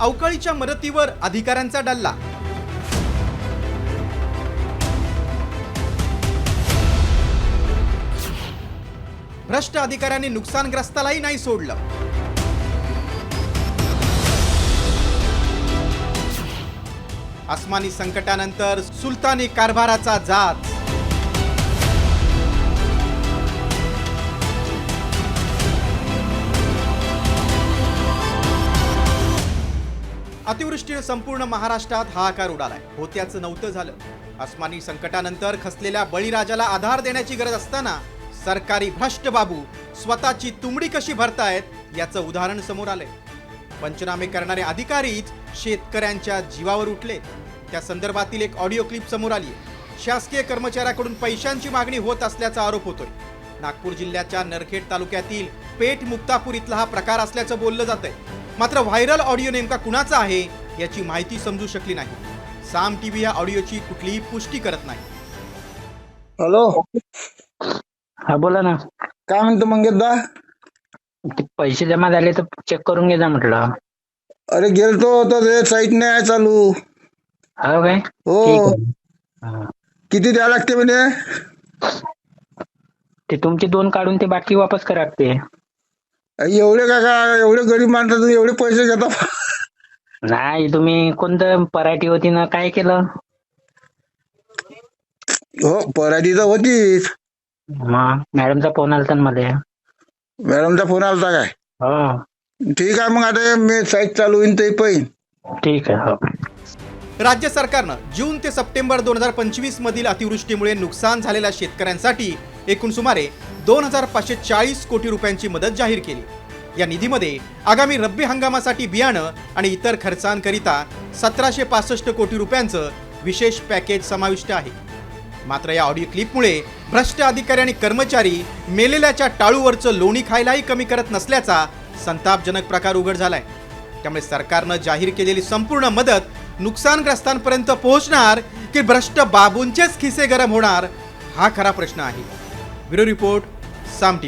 अवकाळीच्या मदतीवर अधिकाऱ्यांचा डल्ला. भ्रष्ट अधिकाऱ्यांनी नुकसानग्रस्तालाही नाही सोडलं. आसमानी संकटानंतर सुलतानी कारभाराचा जाच अतिवृष्टीनं संपूर्ण महाराष्ट्रात हाहाकार उडालाय. होत्याचं नव्हतं झालं. अस्मानी संकटानंतर खसलेल्या बळीराजाला आधार देण्याची गरज असताना सरकारी भ्रष्ट बाबू स्वतःची तुंबडी कशी भरतायत याचं उदाहरण समोर आलंय. पंचनामे करणारे अधिकारीच शेतकऱ्यांच्या जीवावर उठले. त्या संदर्भातील एक ऑडिओ क्लिप समोर आली शासकीय कर्मचाऱ्याकडून पैशांची मागणी होत असल्याचा आरोप होतोय. नागपूर जिल्ह्याच्या नरखेड तालुक्यातील पेठ मुक्तापूर इथला हा प्रकार असल्याचं बोललं जातंय. मात्र व्हायरल ऑडिओ नेमका कुणाचा आहे याची माहिती समजू शकली नाही. साम टीव्ही या ऑडिओची कुठलीही पुष्टी करत नाही. हॅलो? हा बोला ना. काय म्हणतो मंगेशदा? ते पैसे जमा झाले तर चेक करून घे जा म्हटलं. अरे गेलतो तर ते साईट नाही आहे चालू. हो काय? हो. ठीक आहे. हा. किती द्यावं लागते म्हणे? ते तुमचे दोन काढून ते बाकी वापस करा लागते. एवढे काय काय एवढे गरीब माणसातून एवढे पैसे घेता? नाही तुम्ही कोणतं पराठी होती ना काय केलं? हो पराठी तर होतीच मग मॅडमचा फोन आलता ना मला. मॅडमचा फोन आलता काय? हो. ठीक आहे मग आता मी साईट चालू होईन ते पहिन ठीक आहे हो. राज्य सरकारनं जून ते सप्टेंबर दोन हजार पंचवीस मधील अतिवृष्टीमुळे नुकसान झालेल्या शेतकऱ्यांसाठी एकूण सुमारे दोन हजार पाचशे चाळीस कोटी रुपयांची मदत जाहीर केली. या निधीमध्ये आगामी रब्बी हंगामासाठी बियाणं आणि इतर खर्चांकरिता सतराशे पासष्ट कोटी रुपयांचं विशेष पॅकेज समाविष्ट आहे. मात्र या ऑडिओ क्लिपमुळे भ्रष्ट अधिकारी आणि कर्मचारी मेलेल्याच्या टाळूवरचं लोणी खायलाही कमी करत नसल्याचा संतापजनक प्रकार उघड झालाय. त्यामुळे सरकारनं जाहीर केलेली संपूर्ण मदत नुकसानग्रस्तांपर्यंत पोहोचणार की भ्रष्ट बाबूंचेच खिसे गरम होणार हा खरा प्रश्न आहे. ब्युरो रिपोर्ट साम